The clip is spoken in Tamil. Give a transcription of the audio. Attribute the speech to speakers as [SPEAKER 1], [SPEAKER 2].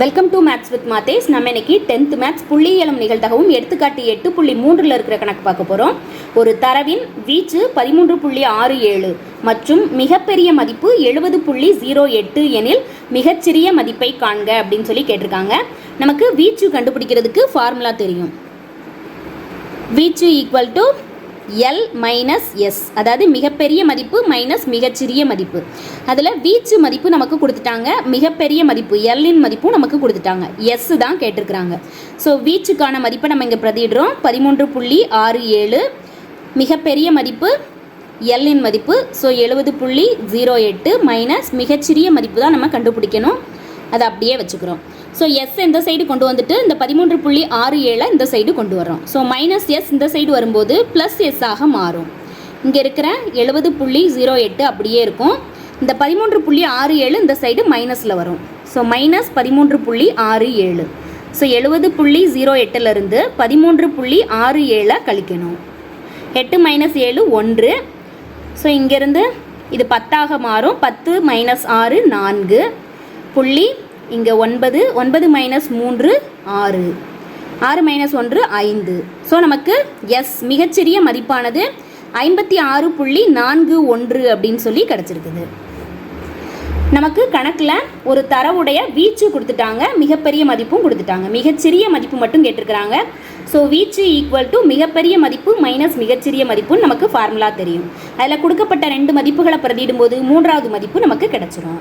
[SPEAKER 1] Welcome to maths with maths நம்ம இன்னைக்கு டென்த் மேத்ஸ் புள்ளியியலம் நிகழ்த்தகவும் எடுத்துக்காட்டு எட்டு புள்ளி மூன்றில் இருக்கிற கணக்கு பார்க்க போகிறோம் ஒரு தரவின் வீச்சு பதிமூன்று புள்ளி ஆறு ஏழு மற்றும் மிகப்பெரிய மதிப்பு எழுபது புள்ளி ஜீரோ எட்டு எனில் மிகச்சிறிய மதிப்பை காண்க அப்படின்னு சொல்லி கேட்டிருக்காங்க. நமக்கு வீச்சு கண்டுபிடிக்கிறதுக்கு ஃபார்முலா தெரியும். வீச்சு equal to L minus S அதாவது மிகப்பெரிய மதிப்பு மைனஸ் மிகச்சிறிய மதிப்பு. அதில் வீச்சு மதிப்பு நமக்கு கொடுத்துட்டாங்க. மிகப்பெரிய மதிப்பு எல்லின் மதிப்பும் நமக்கு கொடுத்துட்டாங்க. எஸ் தான் கேட்டிருக்கிறாங்க. ஸோ வீச்சுக்கான மதிப்பை நம்ம இங்கே பிரதிடுறோம் பதிமூன்று புள்ளி ஆறு ஏழு. மிகப்பெரிய மதிப்பு எல்லின் மதிப்பு. ஸோ எழுபது புள்ளி ஜீரோ எட்டு மைனஸ் மிகச்சிறிய மதிப்பு தான் நம்ம கண்டுபிடிக்கணும். அதை அப்படியே வச்சுக்கிறோம். ஸோ எஸ் இந்த சைடு கொண்டு வந்துட்டு இந்த பதிமூன்று புள்ளி ஆறு ஏழை இந்த சைடு கொண்டு வரோம் ஸோ மைனஸ் எஸ் இந்த சைடு வரும்போது ப்ளஸ் எஸ் ஆக மாறும். இங்கே இருக்கிற எழுபது புள்ளி ஜீரோ எட்டு அப்படியே இருக்கும். இந்த பதிமூன்று புள்ளி ஆறு ஏழு இந்த சைடு மைனஸில் வரும். ஸோ மைனஸ் பதிமூன்று புள்ளி ஆறு ஏழு. ஸோ எழுபது புள்ளி ஜீரோ எட்டுலேருந்து பதிமூன்று புள்ளி ஆறு ஏழை கழிக்கணும். எட்டு மைனஸ் ஏழு ஒன்று. ஸோ இங்கேருந்து இது பத்தாக மாறும். பத்து மைனஸ் ஆறு நான்கு. புள்ளி இங்கே ஒன்பது ஒன்பது மைனஸ் மூன்று ஆறு. ஆறு மைனஸ் ஒன்று ஐந்து. ஸோ நமக்கு எஸ் மிகச்சிறிய மதிப்பானது. ஐம்பத்தி ஆறு புள்ளி நான்கு ஒன்று அப்படின்னு சொல்லி கிடச்சிருக்குது. நமக்கு கணக்கில் ஒரு தரவுடைய வீச்சு கொடுத்துட்டாங்க. மிகப்பெரிய மதிப்பும் கொடுத்துட்டாங்க. மிகச்சிறிய மதிப்பு மட்டும் கேட்டிருக்கிறாங்க. ஸோ வீச்சு ஈக்குவல் டு மிகப்பெரிய மதிப்பு மைனஸ் மிகச்சிறிய மதிப்புன்னு நமக்கு ஃபார்முலா தெரியும். அதில் கொடுக்கப்பட்ட ரெண்டு மதிப்புகளை பிரதியிடும்போது மூன்றாவது மதிப்பு நமக்கு கிடச்சிரும்.